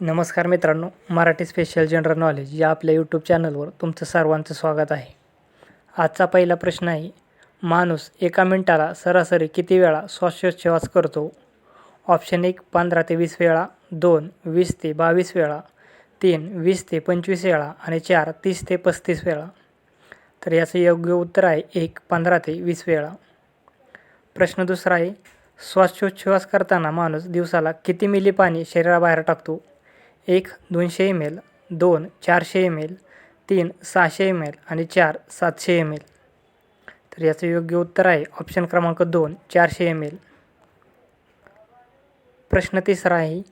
नमस्कार मित्रांनो Marathi special general knowledge या आपल्या यूट्यूब चॅनलवर तुमचं सर्वांचं स्वागत आहे. आजचा पहिला प्रश्न आहे माणूस एका मिनटाला सरासरी किती वेळा श्वासोच्छवास करतो? ऑप्शन एक पंधरा ते वीस वेळा दोन वीस ते बावीस वेळा तीन वीस ते पंचवीस वेळा आणि चार तीस ते पस्तीस वेळा. तर याचं योग्य उत्तर आहे एक पंधरा ते वीस वेळा. प्रश्न दुसरा आहे श्वासोच्छवास करताना माणूस दिवसाला किती मिली पाणी शरीराबाहेर टाकतो? एक दोनशे एम एल दोन चारशे एम एल तीन सहाशे एम एल आणि चार सातशे एम एल. तर याचं योग्य उत्तर आहे ऑप्शन क्रमांक दोन चारशे एम एल. प्रश्न तिसरा आहे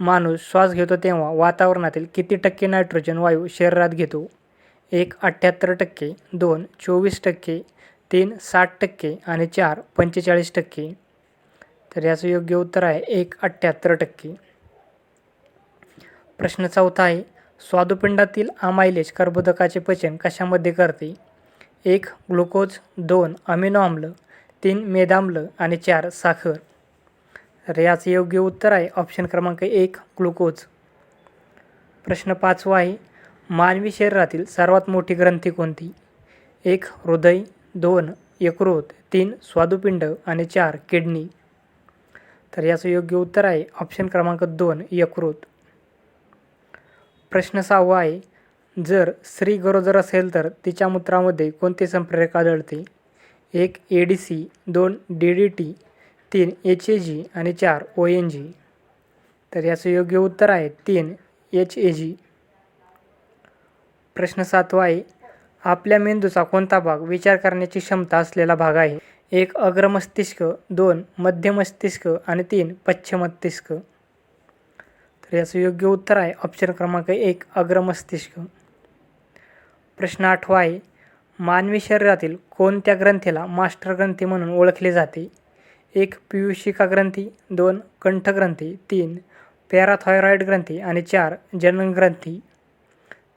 माणूस श्वास घेतो तेव्हा वातावरणातील किती टक्के नायट्रोजन वायू शरीरात घेतो? एक अठ्ठ्याहत्तर टक्के दोन चोवीस टक्के तीन साठ टक्के आणि चार पंचेचाळीस टक्के. तर याचं योग्य उत्तर आहे एक अठ्ठ्याहत्तर टक्के. प्रश्न चौथा आहे स्वादुपिंडातील आमायलेज कर्बोदकाचे पचन कशामध्ये करते? एक ग्लुकोज दोन अमिनो आम्ल तीन मेदाम्ल आणि चार साखर. तर याचं योग्य उत्तर आहे ऑप्शन क्रमांक एक ग्लुकोज. प्रश्न पाचवा आहे मानवी शरीरातील सर्वात मोठी ग्रंथी कोणती? एक हृदय दोन यकृत तीन स्वादुपिंड आणि चार किडनी. तर याचं योग्य उत्तर आहे ऑप्शन क्रमांक दोन यकृत. प्रश्न सहावा आहे जर स्त्री गरोदर असेल तर तिच्या मूत्रामध्ये कोणते संप्रेरक आढळते? एक ए डी सी दोन डी डी टी तीन एच ए जी आणि चार ओ एन जी तर याचं योग्य उत्तर आहे तीन एच ए जी प्रश्न सातवा आहे आपल्या मेंदूचा कोणता भाग विचार करण्याची क्षमता असलेला भाग आहे? एक अग्रमस्तिष्क दोन मध्य मस्तिष्क आणि तीन पश्चिम मस्तिष्क तर याचं योग्य उत्तर आहे. ऑप्शन क्रमांक एक अग्रमस्तिष्क प्रश्न आठवा आहे मानवी शरीरातील कोणत्या ग्रंथीला मास्टर ग्रंथी म्हणून ओळखले जाते? एक पियुषिका ग्रंथी. दोन कंठग्रंथी तीन पॅराथायरॉईड ग्रंथी. आणि चार जनन ग्रंथी.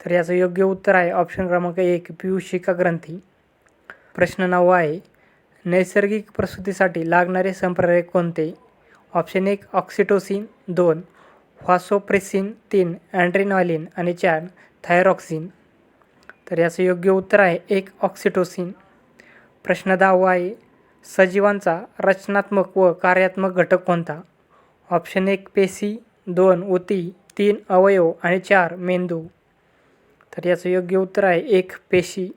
तर याचं योग्य उत्तर आहे. ऑप्शन क्रमांक एक पियुषिका ग्रंथी. प्रश्न नववा आहे नैसर्गिक प्रसूतीसाठी लागणारे संप्रेरक कोणते? ऑप्शन एक ऑक्सिटोसिन दोन फॉसोप्रेसिन तीन अँड्रेनॉलिन आणि चार थायरॉक्सिन. तर याचं योग्य उत्तर आहे एक ऑक्सिटोसिन. प्रश्न दहावा आहे सजीवांचा रचनात्मक व कार्यात्मक घटक कोणता? ऑप्शन एक पेशी. दोन उती तीन अवयव. आणि चार मेंदू. तर याचं योग्य उत्तर आहे एक पेशी.